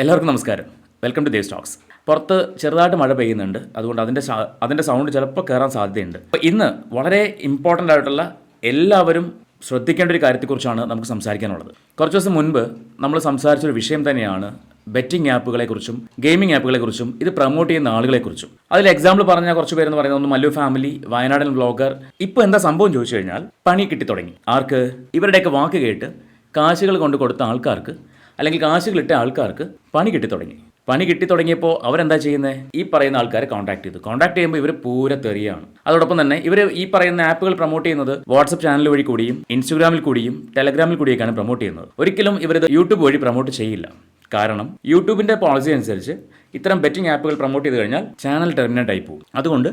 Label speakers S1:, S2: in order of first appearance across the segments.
S1: എല്ലാവർക്കും നമസ്കാരം. Welcome to Dev Stokes പുറത്ത് ചെറുതായിട്ട് മഴ പെയ്യുന്നുണ്ട്. അതുകൊണ്ട് അതിന്റെ അതിന്റെ സൗണ്ട് ചിലപ്പോൾ കയറാൻ സാധ്യതയുണ്ട്. അപ്പോൾ ഇന്ന് വളരെ ഇമ്പോർട്ടന്റ് ആയിട്ടുള്ള എല്ലാവരും ശ്രദ്ധിക്കേണ്ട ഒരു കാര്യത്തെക്കുറിച്ചാണ് നമുക്ക് സംസാരിക്കാനുള്ളത്. കുറച്ച് ദിവസം മുൻപ് നമ്മൾ സംസാരിച്ചൊരു വിഷയം തന്നെയാണ് ബെറ്റിംഗ് ആപ്പുകളെക്കുറിച്ചും ഗെയിമിംഗ് ആപ്പുകളെക്കുറിച്ചും ഇത് പ്രൊമോട്ട് ചെയ്യുന്ന ആളുകളെക്കുറിച്ചും. അതിൽ എക്സാമ്പിൾ പറഞ്ഞ കുറച്ച് പേരെന്ന് പറയുന്നത് ഒന്ന് മല്ലു ഫാമിലി വയനാടൻ ബ്ലോഗർ ഇപ്പോൾ എന്താ സംഭവം ചോദിച്ചു കഴിഞ്ഞാൽ പണി കിട്ടി തുടങ്ങി ആർക്ക്? ഇവരുടെയൊക്കെ വാക്ക് കേട്ട് കാശുകൾ കൊണ്ട് കൊടുത്ത ആൾക്കാർക്ക് അല്ലെങ്കിൽ കാശുകൾ ഇട്ട ആൾക്കാർക്ക് പണി കിട്ടി തുടങ്ങി. പണി കിട്ടി തുടങ്ങിയപ്പോൾ അവരെന്താ ചെയ്യുന്നത് ഈ പറയുന്ന ആൾക്കാരെ കോൺടാക്ട് ചെയ്തു. കോൺടാക്ട് ചെയ്യുമ്പോൾ ഇവർ പൂര തെറിയാണ്. അതോടൊപ്പം തന്നെ ഇവർ ഈ പറയുന്ന ആപ്പുകൾ പ്രൊമോട്ട് ചെയ്യുന്നത് വാട്സപ്പ് ചാനൽ വഴി കൂടിയും ഇൻസ്റ്റഗ്രാമിൽ കൂടിയും ടെലഗ്രാമിൽ കൂടിയൊക്കെയാണ് പ്രൊമോട്ട് ചെയ്യുന്നത്. ഒരിക്കലും ഇവരിത് യൂട്യൂബ് വഴി പ്രൊമോട്ട് ചെയ്യില്ല. കാരണം യൂട്യൂബിന്റെ പോളിസി അനുസരിച്ച് ഇത്തരം ബെറ്റിംഗ് ആപ്പുകൾ പ്രൊമോട്ട് ചെയ്ത് കഴിഞ്ഞാൽ ചാനൽ ടെർമിനേറ്റ് ആയി പോകും. അതുകൊണ്ട്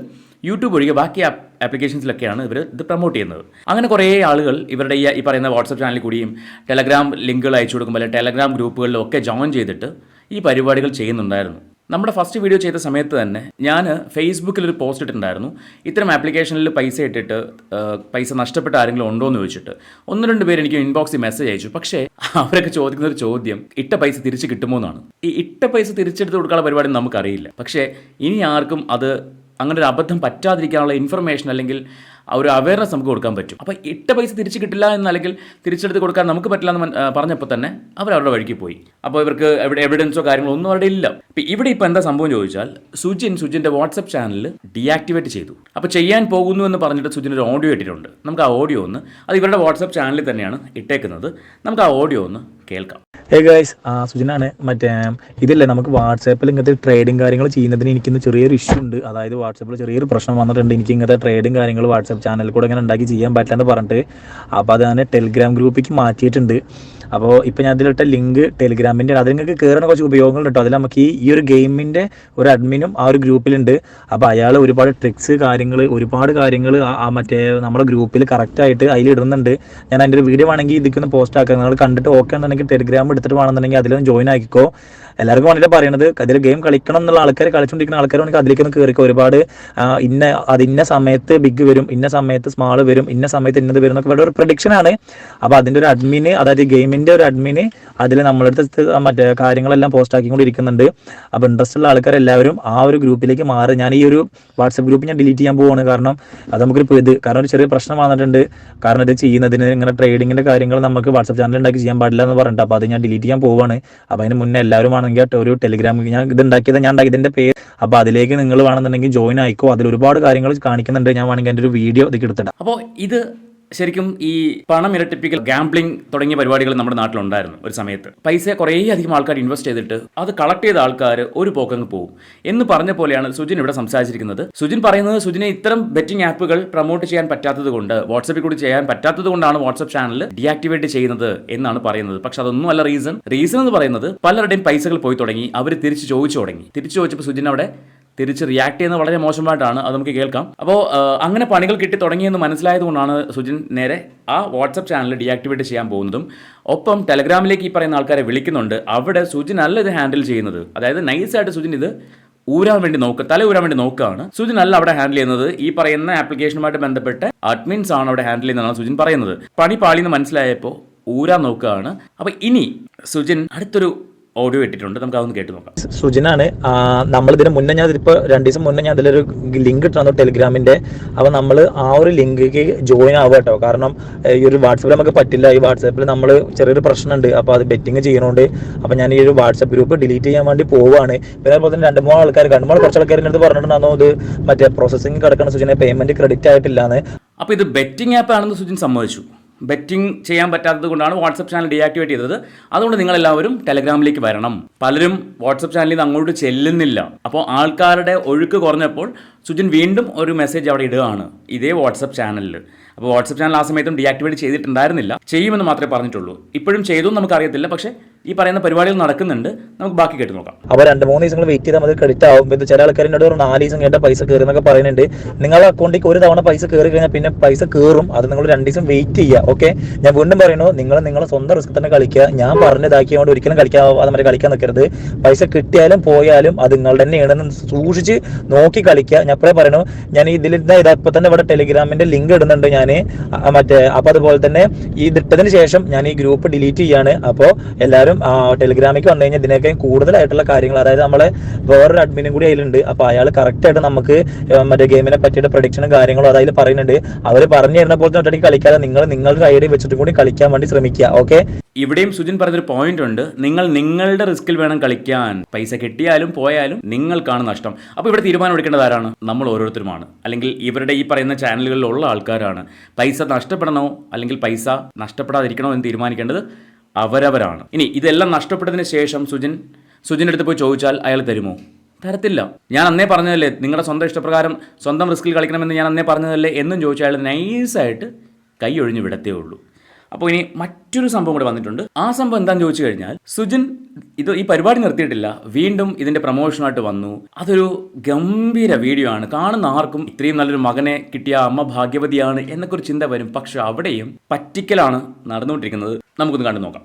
S1: യൂട്യൂബ് ഒഴികെ ബാക്കി ആപ്പ് ആപ്ലിക്കേഷൻസിലൊക്കെയാണ് ഇവർ ഇത് പ്രൊമോട്ട് ചെയ്യുന്നത്. അങ്ങനെ കുറേ ആളുകൾ ഇവരുടെ ഈ പറയുന്ന വാട്സപ്പ് ചാനലിൽ കൂടിയും ടെലഗ്രാം ലിങ്കുകൾ അയച്ചു കൊടുക്കുമ്പോൾ അല്ലെങ്കിൽ ടെലഗ്രാം ഗ്രൂപ്പുകളിലും ഒക്കെ ജോയിൻ ചെയ്തിട്ട് ഈ പരിപാടികൾ ചെയ്യുന്നുണ്ടായിരുന്നു. നമ്മുടെ ഫസ്റ്റ് വീഡിയോ ചെയ്ത സമയത്ത് തന്നെ ഞാൻ ഫേസ്ബുക്കിൽ ഒരു പോസ്റ്റ് ഇട്ടിട്ടുണ്ടായിരുന്നു. ഇത്തരം ആപ്ലിക്കേഷനിൽ പൈസ ഇട്ടിട്ട് പൈസ നഷ്ടപ്പെട്ട ആരെങ്കിലും ഉണ്ടോ എന്ന് ചോദിച്ചിട്ട്. ഒന്ന് രണ്ട് പേര് എനിക്ക് ഇൻബോക്സിൽ മെസ്സേജ് അയച്ചു. പക്ഷേ അവരൊക്കെ ചോദിക്കുന്ന ഒരു ചോദ്യം ഇട്ട പൈസ തിരിച്ച് കിട്ടുമോ എന്നാണ്. ഈ ഇട്ട പൈസ തിരിച്ചെടുത്ത് കൊടുക്കാനുള്ള പരിപാടി നമുക്കറിയില്ല. പക്ഷേ ഇനി ആർക്കും അത് അങ്ങനെ ഒരു അബദ്ധം പറ്റാതിരിക്കാനുള്ള ഇൻഫർമേഷൻ അല്ലെങ്കിൽ ഒരു അവയർനെസ് നമുക്ക് കൊടുക്കാൻ പറ്റും. അപ്പോൾ ഇട്ട പൈസ തിരിച്ച് കിട്ടില്ല എന്നല്ലെങ്കിൽ തിരിച്ചെടുത്ത് കൊടുക്കാൻ നമുക്ക് പറ്റില്ല എന്ന് പറഞ്ഞപ്പോൾ തന്നെ അവർ അവരുടെ വഴിക്ക് പോയി. അപ്പോൾ ഇവർക്ക് എവിടെ എവിഡൻസോ കാര്യങ്ങളോ ഒന്നും അവിടെ ഇല്ല. അപ്പോൾ ഇവിടെ ഇപ്പോൾ എന്താ സംഭവം ചോദിച്ചാൽ സുജിൻ സുജിന്റെ വാട്സപ്പ് ചാനലിൽ ഡീആക്ടിവേറ്റ് ചെയ്തു. അപ്പോൾ ചെയ്യാൻ പോകുന്നു എന്ന് പറഞ്ഞിട്ട് സുജിൻ ഒരു ഓഡിയോ ഇട്ടിട്ടുണ്ട്. നമുക്ക് ആ ഓഡിയോ ഒന്ന് അത് ഇവരുടെ വാട്സപ്പ് ചാനലിൽ തന്നെയാണ് ഇട്ടേക്കുന്നത്. നമുക്ക് ആ ഓഡിയോ ഒന്ന് കേൾക്കാം.
S2: ഹേ ഗൈസ് ആ സുജനാണ്. മറ്റേ ഇതില്ലേ നമുക്ക് വാട്സാപ്പിൽ ഇങ്ങനത്തെ ട്രേഡിംഗ് കാര്യങ്ങൾ ചെയ്യുന്നതിന് എനിക്കിന്ന് ചെറിയൊരു ഇഷ്യൂ ഉണ്ട്. അതായത് വാട്സാപ്പിൽ ചെറിയൊരു പ്രശ്നം വന്നിട്ടുണ്ട്. എനിക്ക് ഇങ്ങനത്തെ ട്രേഡും കാര്യങ്ങൾ വാട്സാപ്പ് ചാനലിൽ കൂടെ ഇങ്ങനെ ഉണ്ടാക്കി ചെയ്യാൻ പറ്റില്ലെന്ന് പറഞ്ഞിട്ട്. അപ്പോൾ അത് ഞാൻ ടെലിഗ്രാം ഗ്രൂപ്പിലേക്ക് മാറ്റിയിട്ടുണ്ട്. അപ്പോൾ ഇപ്പോൾ ഞാൻ അതിലിട്ട ലിങ്ക് ടെലിഗ്രാമിന്റെ അത് നിങ്ങൾക്ക് കയറുന്ന കുറച്ച് ഉപയോഗങ്ങൾ കേട്ടോ അതിൽ നമുക്ക് ഈ ഒരു ഗെയിമിന്റെ ഒരു അഡ്മിനും ആ ഒരു ഗ്രൂപ്പിലുണ്ട് അപ്പോൾ അയാൾ ഒരുപാട് ട്രിക്സ് കാര്യങ്ങൾ ഒരുപാട് കാര്യങ്ങൾ ആ മറ്റേ നമ്മുടെ ഗ്രൂപ്പിൽ കറക്റ്റായിട്ട് അതിൽ ഇടുന്നുണ്ട്. ഞാൻ അതിന്റെ ഒരു വീഡിയോ വേണമെങ്കിൽ ഇതിക്കൊന്ന് പോസ്റ്റ് ആക്കാം. നിങ്ങൾ കണ്ടിട്ട് ഓക്കെ ആണെന്നുണ്ടെങ്കിൽ ടെലിഗ്രാം എടുത്തിട്ട് വേണമെന്നുണ്ടെങ്കിൽ അതിലൊന്ന് ജോയിൻ ആക്കിക്കോ. എല്ലാവർക്കും വേണ്ടിയിട്ട് പറയണത് അതിൽ ഗെയിം കളിക്കണം എന്നുള്ള ആൾക്കാർ കളിച്ചുകൊണ്ടിരിക്കുന്ന ആൾക്കാർ വേണമെങ്കിൽ അതിലേക്കൊന്ന് കയറിക്കോ ഒരുപാട് ഇന്ന അത് ഇന്ന സമയത്ത് ബിഗ് വരും ഇന്ന സമയത്ത് സ്മാൾ വരും ഇന്ന സമയത്ത് ഇന്നത് വരും എന്നൊക്കെ ഒരു പ്രഡിക്ഷൻ ആണ്. അപ്പോൾ അതിന്റെ ഒരു അഡ്മിന് അതായത് ഗെയിമിന്റെ ഒരു അഡ്മിന് അതിൽ നമ്മളടുത്ത് മറ്റേ കാര്യങ്ങളെല്ലാം പോസ്റ്റ് ആക്കിക്കൊണ്ടിരിക്കുന്നുണ്ട്. അപ്പോൾ ഇൻട്രസ്റ്റ് ഉള്ള ആൾക്കാർ എല്ലാവരും ആ ഒരു ഗ്രൂപ്പിലേക്ക് മാറി. ഞാൻ ഈ ഒരു വാട്സപ്പ് ഗ്രൂപ്പ് ഞാൻ ഡിലീറ്റ് ചെയ്യാൻ പോവാണ്. കാരണം അത് നമുക്കൊരു ഇത് കാരണം ഒരു ചെറിയ പ്രശ്നം വന്നിട്ടുണ്ട്. കാരണം ഇത് ചെയ്യുന്നതിന് ഇങ്ങനെ ട്രേഡിങ്ങിന്റെ കാര്യങ്ങൾ നമുക്ക് വാട്സപ്പ് ചാനൽ ഉണ്ടാക്കി ചെയ്യാൻ പാടില്ല എന്ന് പറഞ്ഞിട്ട് അപ്പോൾ അത് ഞാൻ ഡിലീറ്റ് ചെയ്യാൻ പോവാണ്. അപ്പോൾ അതിന് മുന്നേ എല്ലാവരും ആണെങ്കിൽ ഒരു ടെലിഗ്രാം ഞാൻ ഇത് ഉണ്ടാക്കിയത് ഞാൻ ഉണ്ടാക്കിയതിന്റെ പേര്. അപ്പോൾ അതിലേക്ക് നിങ്ങൾ വേണമെന്നുണ്ടെങ്കിൽ ജോയിൻ ആയിക്കോ. അതിൽ ഒരുപാട് കാര്യങ്ങൾ കാണിക്കുന്നുണ്ട്. ഞാൻ വേണമെങ്കിൽ എന്റെ ഒരു വീഡിയോ ഇതൊക്കെ എടുത്തിടാം.
S1: അപ്പോൾ ഇത് ശരിക്കും ഈ പണം ഇരട്ടിപ്പിക്കൽ ഗാംബ്ലിംഗ് തുടങ്ങിയ പരിപാടികൾ നമ്മുടെ നാട്ടിലുണ്ടായിരുന്നു ഒരു സമയത്ത്. പൈസ കുറേ അധികം ആൾക്കാർ ഇൻവെസ്റ്റ് ചെയ്തിട്ട് അത് കളക്ട് ചെയ്ത ആൾക്കാർ ഒരു പോക്കങ്ങ് പോകും എന്ന് പറഞ്ഞ പോലെയാണ് സുജിൻ ഇവിടെ സംസാരിച്ചിരിക്കുന്നത്. സുജിൻ പറയുന്നത് സുജിനെ ഇത്തരം ബെറ്റിംഗ് ആപ്പുകൾ പ്രൊമോട്ട് ചെയ്യാൻ പറ്റാത്തത് കൊണ്ട് വാട്സപ്പിൽ കൂടി ചെയ്യാൻ പറ്റാത്തത് കൊണ്ടാണ് വാട്സപ്പ് ചാനൽ ഡിയാക്ടിവേറ്റ് ചെയ്യുന്നത് എന്നാണ് പറയുന്നത്. പക്ഷെ അതൊന്നും അല്ല റീസൺ റീസൺ എന്ന് പറയുന്നത് പലരുടെയും പൈസകൾ പോയി തുടങ്ങി. അവർ തിരിച്ചു ചോദിച്ചു തുടങ്ങി. തിരിച്ചു ചോദിച്ചപ്പോൾ സുജിൻ അവിടെ തിരിച്ച് റിയാക്ട് ചെയ്യുന്നത് വളരെ മോശമായിട്ടാണ് അത് നമുക്ക് കേൾക്കാം. അപ്പോൾ അങ്ങനെ പണികൾ കിട്ടി തുടങ്ങിയെന്ന് മനസ്സിലായതുകൊണ്ടാണ് സുജിൻ നേരെ ആ വാട്സപ്പ് ചാനൽ ഡീആക്ടിവേറ്റ് ചെയ്യാൻ പോകുന്നതും ഒപ്പം ടെലഗ്രാമിലേക്ക് ഈ പറയുന്ന ആൾക്കാരെ വിളിക്കുന്നുണ്ട്. അവിടെ സുജിൻ അല്ല ഇത് ഹാൻഡിൽ ചെയ്യുന്നത്. അതായത് നൈസായിട്ട് സുജിൻ ഇത് ഊരാൻ വേണ്ടി നോക്കുക തല ഊരാൻ വേണ്ടി നോക്കുകയാണ് സുജിൻ അല്ല അവിടെ ഹാൻഡിൽ ചെയ്യുന്നത്. ഈ പറയുന്ന ആപ്ലിക്കേഷനുമായിട്ട് ബന്ധപ്പെട്ട് അഡ്മിൻസ് ആണ് അവിടെ ഹാൻഡിൽ ചെയ്യുന്നതാണ് സുജിൻ പറയുന്നത്. പണി പാളിന്ന് മനസ്സിലായപ്പോൾ ഊരാൻ നോക്കുകയാണ് അപ്പോൾ ഇനി സുജിൻ അടുത്തൊരു ഓഡിയോ ഇട്ടിട്ടുണ്ട്. നമുക്ക് അതൊന്ന് കേട്ട് നോക്കാം.
S2: സുജിനാണ് നമ്മൾ ഇതിന് മുന്നേ ഞാൻ ഇതിപ്പോ രണ്ടു ദിവസം മുന്നേ ഞാൻ അതിലൊരു ലിങ്ക് ഇട്ടു ടെലിഗ്രാമിന്റെ അപ്പൊ നമ്മൾ ആ ഒരു ലിങ്കിലേക്ക് ജോയിൻ ആവുക കേട്ടോ. കാരണം ഈ ഒരു വാട്സപ്പിൽ നമുക്ക് പറ്റില്ല. ഈ വാട്സപ്പിൽ നമ്മൾ ചെറിയൊരു പ്രശ്നമുണ്ട്. അപ്പൊ അത് ബെറ്റിംഗ് ചെയ്യണോണ്ട് അപ്പൊ ഞാൻ ഈ ഒരു വാട്സപ്പ് ഗ്രൂപ്പ് ഡിലീറ്റ് ചെയ്യാൻ വേണ്ടി പോവാണ്. പിന്നെ അതുപോലെ തന്നെ രണ്ട് മൂന്ന് ആൾക്കാർ രണ്ട് മൂന്ന് കുറച്ച് ആൾക്കാർ അടുത്ത് പറഞ്ഞിട്ടുണ്ടാകുന്നു ഇത് മറ്റേ പ്രോസസ്സിംഗ് കിടക്കുന്ന സുജിനെ പേയ്മെന്റ് ക്രെഡിറ്റ് ആയിട്ടില്ലാന്ന്.
S1: അപ്പോൾ ഇത് ബെറ്റിംഗ് ആപ്പ് ആണെന്ന് സുജിൻ സമ്മതിച്ചു. ബെറ്റിംഗ് ചെയ്യാൻ പറ്റാത്തത് കൊണ്ടാണ് വാട്സപ്പ് ചാനൽ ഡീആക്ടിവേറ്റ് ചെയ്തത്. അതുകൊണ്ട് നിങ്ങളെല്ലാവരും ടെലഗ്രാമിലേക്ക് വരണം. പലരും വാട്സപ്പ് ചാനലിൽ നിന്ന് അങ്ങോട്ട് ചെല്ലുന്നില്ല. അപ്പോൾ ആൾക്കാരുടെ ഒഴുക്ക് കുറഞ്ഞപ്പോൾ സുജിൻ വീണ്ടും ഒരു മെസ്സേജ് അവിടെ ഇടുകയാണ് ഇതേ വാട്സപ്പ് ചാനലിൽ. അപ്പോൾ വാട്സപ്പ് ചാനൽ ആ സമയത്തും ഡീആക്ടിവേറ്റ് ചെയ്തിട്ടുണ്ടായിരുന്നില്ല. ചെയ്യുമെന്ന് മാത്രമേ പറഞ്ഞിട്ടുള്ളൂ. ഇപ്പോഴും ചെയ്തു നമുക്കറിയത്തില്ല. പക്ഷേ ഈ പറയുന്ന പരിപാടികൾ നടക്കുന്നുണ്ട്. നമുക്ക് ബാക്കി കേട്ട് നോക്കാം.
S2: അപ്പൊ രണ്ട് മൂന്ന് ദിവസങ്ങൾ വെയിറ്റ് ചെയ്താൽ മതി ക്രെഡിറ്റ് ആവും. ഇത് ചില ആൾക്കാർ എന്നോട് ഒരു നാല് ദിവസം കേട്ട പൈസ കയറി എന്നൊക്കെ പറയുന്നുണ്ട്. നിങ്ങളുടെ അക്കൗണ്ടിലേക്ക് ഒരു തവണ പൈസ കയറി കഴിഞ്ഞാൽ പിന്നെ പൈസ കയറും. അത് നിങ്ങൾ രണ്ട് ദിവസം വെയിറ്റ് ചെയ്യുക ഓക്കെ ഞാൻ വീണ്ടും പറയുന്നു നിങ്ങൾ നിങ്ങളെ സ്വന്തം റിസ്ക് തന്നെ കളിക്കുക. ഞാൻ പറഞ്ഞതാക്കിയതുകൊണ്ട് ഒരിക്കലും കളിക്കാതെ മറ്റേ കളിക്കാൻ നിൽക്കരുത്. പൈസ കിട്ടിയാലും പോയാലും അത് നിങ്ങളുടെ തന്നെയാണെന്ന് സൂക്ഷിച്ച് നോക്കി കളിക്കുക. ഞാൻ എപ്പോഴേ പറയണു ഞാൻ ഇതിൽ ഇതാ ഇപ്പൊ തന്നെ ഇവിടെ ടെലിഗ്രാമിന്റെ ലിങ്ക് ഇടുന്നുണ്ട് ഞാൻ മറ്റേ അപ്പൊ അതുപോലെ തന്നെ ഈ ഇതിട്ടതിന് ശേഷം ഞാൻ ഈ ഗ്രൂപ്പ് ഡിലീറ്റ് ചെയ്യാണ്. അപ്പോൾ എല്ലാവരും എന്തായാലും ടെലിഗ്രാമിലേക്ക് വന്നു കഴിഞ്ഞാൽ ഇതിനൊക്കെ കൂടുതലായിട്ടുള്ള കാര്യങ്ങൾ അതായത് നമ്മളെ വേറൊരു അഡ്മിനും കൂടി അതിലുണ്ട്. അപ്പൊ അയാൾ കറക്റ്റ് ആയിട്ട് നമുക്ക് മറ്റേ ഗെയിമിനെ പറ്റിയിട്ട് പ്രൊഡിക്ഷനും കാര്യങ്ങളും അതായത് പറയുന്നുണ്ട്. അവർ പറഞ്ഞു തരുന്ന പോലെ ഒറ്റയ്ക്ക് കളിക്കാതെ നിങ്ങൾ നിങ്ങളുടെ ഐഡിയ വെച്ചിട്ട് കൂടി കളിക്കാൻ വേണ്ടി ശ്രമിക്കുക ഓക്കെ
S1: ഇവിടെയും സുജിൻ പറഞ്ഞൊരു പോയിന്റ് ഉണ്ട്. നിങ്ങൾ നിങ്ങളുടെ റിസ്കിൽ വേണം കളിക്കാൻ. പൈസ കിട്ടിയാലും പോയാലും നിങ്ങൾക്കാണ് നഷ്ടം. അപ്പോൾ ഇവിടെ തീരുമാനം എടുക്കേണ്ടത് ആരാണ്? നമ്മൾ ഓരോരുത്തരുമാണ്. അല്ലെങ്കിൽ ഇവരുടെ ഈ പറയുന്ന ചാനലുകളിലുള്ള ആൾക്കാരാണ്. പൈസ നഷ്ടപ്പെടണോ? അല്ലെങ്കിൽ പൈസ നഷ്ടപ്പെടാതിരിക്കണോ എന്ന് തീരുമാനിക്കേണ്ടത് അവരവരാണ്. ഇനി ഇതെല്ലാം നഷ്ടപ്പെട്ടതിന് ശേഷം സുജിൻ സുജിന്റെ അടുത്ത് പോയി ചോദിച്ചാൽ അയാൾ തരുമോ? തരത്തില്ല. ഞാൻ അന്നേ പറഞ്ഞതല്ലേ നിങ്ങളുടെ സ്വന്തം ഇഷ്ടപ്രകാരം സ്വന്തം റിസ്കിൽ കളിക്കണമെന്ന് ഞാൻ അന്നേ പറഞ്ഞതല്ലേ എന്നും ചോദിച്ചാൽ അയാൾ നൈസായിട്ട് കൈ ഒഴിഞ്ഞ് വിടത്തേ ഉള്ളൂ. അപ്പോൾ ഇനി മറ്റൊരു സംഭവം കൂടെ വന്നിട്ടുണ്ട്. ആ സംഭവം എന്താണെന്ന് ചോദിച്ചു കഴിഞ്ഞാൽ സുജിൻ ഇത് ഈ പരിപാടി നിർത്തിയിട്ടില്ല. വീണ്ടും ഇതിന്റെ പ്രൊമോഷനായിട്ട് വന്നു. അതൊരു ഗംഭീര വീഡിയോ ആണ്. കാണുന്ന ആർക്കും ഇത്രയും നല്ലൊരു മകനെ കിട്ടിയ അമ്മ ഭാഗ്യവതിയാണ് എന്നൊക്കെ ഒരു ചിന്ത വരും. പക്ഷെ അവിടെയും പറ്റിക്കലാണ് നടന്നുകൊണ്ടിരിക്കുന്നത്. നമുക്കൊന്ന് കണ്ടു നോക്കാം.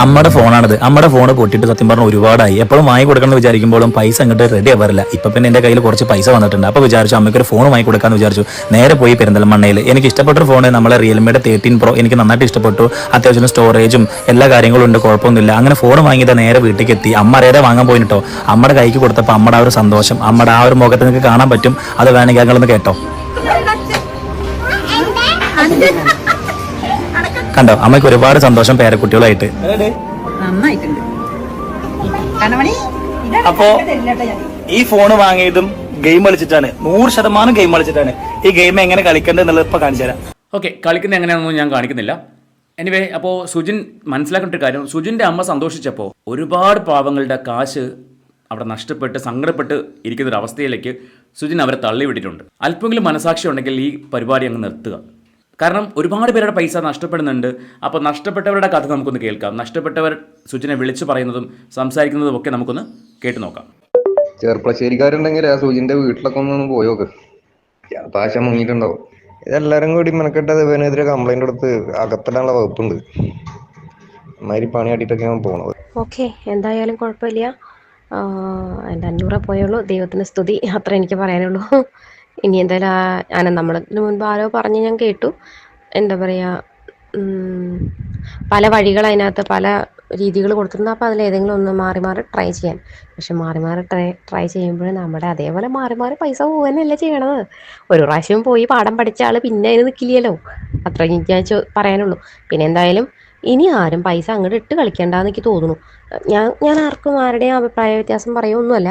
S2: അമ്മയുടെ ഫോണാണിത്. അമ്മയുടെ ഫോൺ പൊട്ടിയിട്ട് സത്യം പറഞ്ഞ ഒരുപാടായി. എപ്പോഴും വാങ്ങി കൊടുക്കണം എന്ന് വിചാരിക്കുമ്പോഴും പൈസ അങ്ങോട്ട് റെഡി ആവാറില്ല. ഇപ്പൊ പിന്നെ എന്റെ കയ്യിൽ കുറച്ച് പൈസ വന്നിട്ടുണ്ട്. അപ്പൊ വിചാരിച്ചു അമ്മയ്ക്ക് ഒരു ഫോൺ വാങ്ങി കൊടുക്കാന്ന് വിചാരിച്ചു. നേരെ പോയി പെരിന്തൽമണ്ണയിൽ എനിക്ക് ഇഷ്ടപ്പെട്ട ഒരു ഫോൺ നമ്മളെ റിയൽമിയുടെ തേർട്ടീൻ പ്രോ എനിക്ക് നന്നായിട്ട് ഇഷ്ടപ്പെട്ടു. അത്യാവശ്യം സ്റ്റോറേജും എല്ലാ കാര്യങ്ങളും ഉണ്ട് കുഴപ്പമൊന്നുമില്ല. അങ്ങനെ ഫോൺ വാങ്ങിയത് നേരെ വീട്ടിലേക്ക് എത്തി. അമ്മ അറിയാതെ വാങ്ങാൻ പോയിട്ടോ അമ്മയുടെ കൈക്ക് കൊടുത്തപ്പോൾ അമ്മയുടെ ആ ഒരു സന്തോഷം. അമ്മയുടെ ആ ഒരു മുഖത്ത് നിങ്ങൾക്ക് കാണാൻ പറ്റും. അത് വേണമെങ്കിൽ ഞങ്ങളൊന്ന് കേട്ടോ. കണ്ടോ അമ്മയ്ക്ക് ഒരുപാട് സന്തോഷം പേരക്കുട്ടികളായിട്ട്. അപ്പോ ഈ ഫോൺ വാങ്ങിയതും ഗെയിം കളിച്ചിട്ടാണ്. നൂറ് ശതമാനം ഗെയിം കളിച്ചിട്ടാണ്. ഈ ഗെയിം എങ്ങനെ കളിക്കേണ്ടത് എന്നുള്ളത് ഇപ്പൊ കാണിച്ചു തരാം.
S1: ഓക്കെ കളിക്കുന്നത് എങ്ങനെയാണെന്ന് ഞാൻ കാണിക്കുന്നില്ല. എനിവേ അപ്പോ സുജിൻ മനസ്സിലാക്കേണ്ട ഒരു കാര്യം. സുജിന്റെ അമ്മ സന്തോഷിച്ചപ്പോ ഒരുപാട് പാവങ്ങളുടെ കാശ് അവിടെ നഷ്ടപ്പെട്ട് സങ്കടപ്പെട്ട് ഇരിക്കുന്ന ഒരു അവസ്ഥയിലേക്ക് സുജിൻ അവരെ തള്ളിവിട്ടിട്ടുണ്ട്. അല്പമെങ്കിലും മനസാക്ഷി ഉണ്ടെങ്കിൽ ഈ പരിപാടി അങ്ങ് നിർത്തുക. കാരണം ഒരുപാട് പേരുടെ പൈസ നഷ്ടപ്പെടുന്നുണ്ട്. അപ്പോൾ നഷ്ടപ്പെട്ടവരുടെ കഥ നമുക്കൊന്ന് കേൾക്കാം. നഷ്ടപ്പെട്ടവർ സുജിനെ വിളിച്ചു പറയുന്നതും സംസാരിക്കുന്നതും ഒക്കെ നമുക്കൊന്ന് കേട്ടു നോക്കാം.
S3: ചെറുപ്പശ്ശേരിക്കാരുണ്ടെങ്കിൽ ആ സുജിന്റെ വീട്ടിലൊക്കെ ഒന്ന് പോയി പാശ മുങ്ങിയിട്ടുണ്ടാവും. ഇതെല്ലാവരും കൂടി മെനക്കെട്ടത് ഇവനെതിരെ കംപ്ലൈന്റ് കൊടുത്ത് അകത്തിടാനുള്ള വകുപ്പുണ്ട്. അമ്മാതിരി പണിയാട്ടിട്ടൊക്കെയാണ് പോണത്.
S4: ഓക്കെ എന്തായാലും കുഴപ്പമില്ല. എന്റെ അഞ്ഞൂറെ പോയുള്ളൂ. ദൈവത്തിന് സ്തുതി. അത്ര എനിക്ക് പറയാനുള്ളൂ. ഇനി എന്തായാലും ആ ഞാൻ നമ്മളിതിന് മുൻപ് ആരോ പറഞ്ഞ് ഞാൻ കേട്ടു. എന്താ പറയുക പല വഴികൾ അതിനകത്ത് പല രീതികൾ കൊടുത്തിട്ടുണ്ട്. അപ്പോൾ അതിലേതെങ്കിലും ഒന്ന് മാറി മാറി ട്രൈ ചെയ്യാൻ. പക്ഷെ മാറി മാറി ട്രൈ ട്രൈ ചെയ്യുമ്പോൾ നമ്മുടെ അതേപോലെ മാറി മാറി പൈസ പോകാനല്ലേ ചെയ്യണത്. ഒരു പ്രാവശ്യം പോയി പാഠം പഠിച്ച ആൾ പിന്നെ അതിന് നിൽക്കില്ലല്ലോ അത്ര ഞാൻ പറയാനുള്ളൂ. പിന്നെ എന്തായാലും ഇനി ആരും പൈസ അങ്ങോട്ട് ഇട്ട് കളിക്കേണ്ടെന്ന് എനിക്ക് തോന്നുന്നു. ഞാൻ ഞാൻ ആർക്കും ആരുടെയും അഭിപ്രായ വ്യത്യാസം പറയുമൊന്നുമല്ല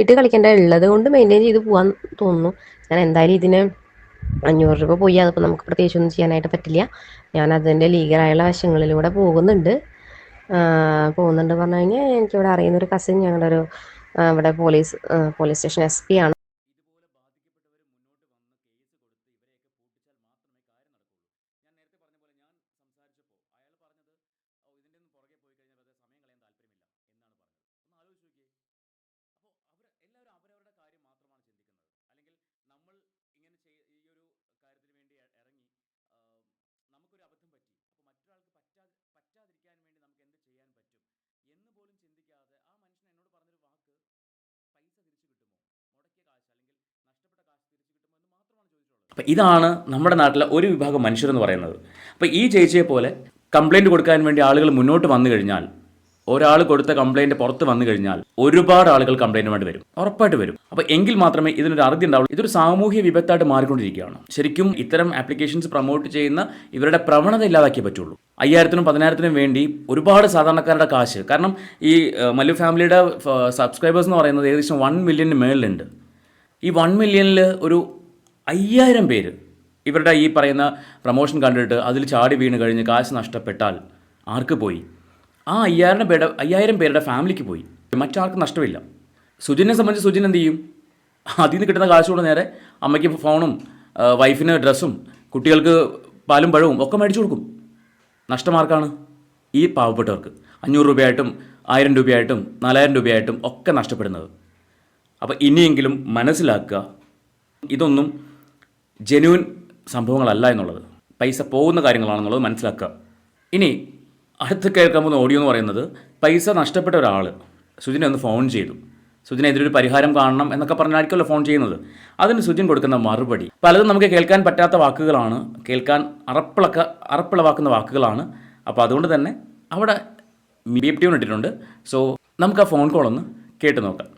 S4: ഇട്ട് കളിക്കേണ്ട. ഉള്ളത് കൊണ്ട് മെയിന്റെയിൻ ചെയ്ത് പോകാൻ തോന്നുന്നു. ഞാൻ എന്തായാലും ഇതിന് അഞ്ഞൂറ് രൂപ പോയി. അതിപ്പോൾ നമുക്ക് പ്രത്യേകിച്ച് ഒന്നും ചെയ്യാനായിട്ട് പറ്റില്ല. ഞാൻ അതിന്റെ ലീഗലായുള്ള വശങ്ങളിലൂടെ പോകുന്നുണ്ട്. പോകുന്നുണ്ട് പറഞ്ഞു കഴിഞ്ഞാൽ എനിക്കിവിടെ അറിയുന്ന ഒരു കസിൻ ഞങ്ങളുടെ ഒരു ഇവിടെ police police station S P ആണ്.
S1: അപ്പം ഇതാണ് നമ്മുടെ നാട്ടിലെ ഒരു വിഭാഗം മനുഷ്യരെന്ന് പറയുന്നത്. അപ്പോൾ ഈ ചേച്ചിയെ പോലെ കംപ്ലൈന്റ് കൊടുക്കാൻ വേണ്ടി ആളുകൾ മുന്നോട്ട് വന്നു കഴിഞ്ഞാൽ ഒരാൾ കൊടുത്ത കംപ്ലൈന്റ് പുറത്ത് വന്നു കഴിഞ്ഞാൽ ഒരുപാട് ആളുകൾ കംപ്ലൈന്റുമായിട്ട് വരും. ഉറപ്പായിട്ട് വരും. അപ്പോൾ എങ്കിൽ മാത്രമേ ഇതിനൊരു അറുതി ഉണ്ടാവുള്ളൂ. ഇതൊരു സാമൂഹ്യ വിപത്തായിട്ട് മാറിക്കൊണ്ടിരിക്കുകയാണ്. ശരിക്കും ഇത്തരം ആപ്ലിക്കേഷൻസ് പ്രൊമോട്ട് ചെയ്യുന്ന ഇവരുടെ പ്രവണത ഇല്ലാതാക്കിയേ പറ്റുള്ളൂ. അയ്യായിരത്തിനും പതിനായിരത്തിനും വേണ്ടി ഒരുപാട് സാധാരണക്കാരുടെ കാശ്. കാരണം ഈ മല്ലു ഫാമിലിയുടെ സബ്സ്ക്രൈബേഴ്സ് എന്ന് പറയുന്നത് ഏകദേശം വൺ മില്യണിന് മേളിലുണ്ട്. ഈ വൺ മില്യണിൽ ഒരു അയ്യായിരം പേര് ഇവരുടെ ഈ പറയുന്ന പ്രൊമോഷൻ കണ്ടിട്ട് അതിൽ ചാടി വീണ് കഴിഞ്ഞ് കാശ് നഷ്ടപ്പെട്ടാൽ ആർക്ക് പോയി? ആ അയ്യായിരം പേരുടെ അയ്യായിരം പേരുടെ ഫാമിലിക്ക് പോയി. മറ്റാർക്കും നഷ്ടമില്ല. സുജിനെ സംബന്ധിച്ച് സുജിൻ എന്ത് ചെയ്യും? അതിൽ നിന്ന് കിട്ടുന്ന കാശ് കൊണ്ട് നേരെ അമ്മയ്ക്ക് ഫോണും വൈഫിന് ഡ്രസ്സും കുട്ടികൾക്ക് പാലും പഴവും ഒക്കെ മേടിച്ചു കൊടുക്കും. നഷ്ടമാർക്കാണ് ഈ പാവപ്പെട്ടവർക്ക്. അഞ്ഞൂറ് രൂപയായിട്ടും ആയിരം രൂപയായിട്ടും നാലായിരം രൂപയായിട്ടും ഒക്കെ നഷ്ടപ്പെടുന്നത്. അപ്പോൾ ഇനിയെങ്കിലും മനസ്സിലാക്കുക ഇതൊന്നും ജെന്യൂൻ സംഭവങ്ങളല്ല എന്നുള്ളത്. പൈസ പോകുന്ന കാര്യങ്ങളാണെന്നുള്ളത് മനസ്സിലാക്കുക. ഇനി അടുത്ത് കേൾക്കാൻ പോകുന്ന ഓഡിയോ എന്ന് പറയുന്നത് പൈസ നഷ്ടപ്പെട്ട ഒരാൾ സുജിനെ ഒന്ന് ഫോൺ ചെയ്തു. സുജിനെ ഇതിലൊരു പരിഹാരം കാണണം എന്നൊക്കെ പറഞ്ഞായിരിക്കുമല്ലോ ഫോൺ ചെയ്യുന്നത്. അതിന് സുജിൻ കൊടുക്കുന്ന മറുപടി. പലതും നമുക്ക് കേൾക്കാൻ പറ്റാത്ത വാക്കുകളാണ്. കേൾക്കാൻ അറപ്പിളക്ക അറപ്പിളവാക്കുന്ന വാക്കുകളാണ്. അപ്പോൾ അതുകൊണ്ട് തന്നെ അവിടെ ബീപ് ഇട്ടിട്ടുണ്ട്. സോ നമുക്ക് ആ ഫോൺ കോൾ ഒന്ന് കേട്ട് നോക്കാം.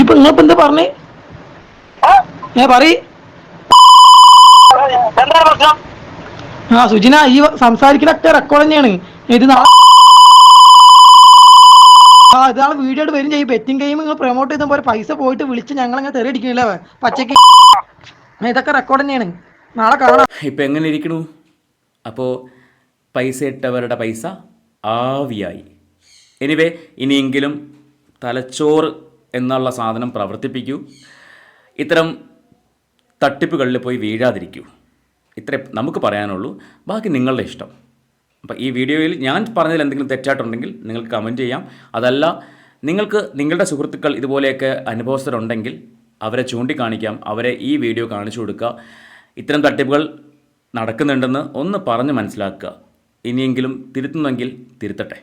S5: ഇപ്പൊ നിങ്ങളിപ്പോ എന്താ പറഞ്ഞേ? ഏ പറയ്. ആ സുജിന ഈ സംസാരിക്കണൊക്കെ റെക്കോർഡ് തന്നെയാണ്. ഇത് നാളെ ആ ഇതാണ് വീഡിയോ ആയിട്ട് വരും ചെയ്യും. ബെറ്റിംഗ് ഗെയിം നിങ്ങൾ പ്രൊമോട്ട് ചെയ്ത പോലെ പൈസ പോയിട്ട് വിളിച്ച് ഞങ്ങൾ അങ്ങനെ തെറി അടിക്കണില്ലേ പച്ചക്ക് ഇതൊക്കെ റെക്കോർഡ് തന്നെയാണ്. നാളെ കാണാം.
S1: ഇപ്പം എങ്ങനെ ഇരിക്കണു? അപ്പോ പൈസ ഇട്ടവരുടെ പൈസ ആവിയായി. എനിവേ ഇനിയെങ്കിലും തലച്ചോറ് എന്നുള്ള സാധനം പ്രവർത്തിപ്പിക്കൂ. ഇത്തരം തട്ടിപ്പുകളിൽ പോയി വീഴാതിരിക്കൂ. ഇത്രേ നമുക്ക് പറയാനുള്ളൂ. ബാക്കി നിങ്ങളുടെ ഇഷ്ടം. അപ്പോൾ ഈ വീഡിയോയിൽ ഞാൻ പറഞ്ഞതിൽ എന്തെങ്കിലും തെറ്റായിട്ടുണ്ടെങ്കിൽ നിങ്ങൾക്ക് കമന്റ് ചെയ്യാം. അതല്ല നിങ്ങൾക്ക് നിങ്ങളുടെ സുഹൃത്തുക്കൾ ഇതുപോലെയൊക്കെ അനുഭവസ്ഥരുണ്ടെങ്കിൽ അവരെ ചൂണ്ടിക്കാണിക്കാം. അവരെ ഈ വീഡിയോ കാണിച്ചു കൊടുക്കുക. ഇത്തരം തട്ടിപ്പുകൾ നടക്കുന്നുണ്ടെന്ന് ഒന്ന് പറഞ്ഞ് മനസ്സിലാക്കുക. ഇനിയെങ്കിലും തിരുത്തുന്നെങ്കിൽ തിരുത്തട്ടെ.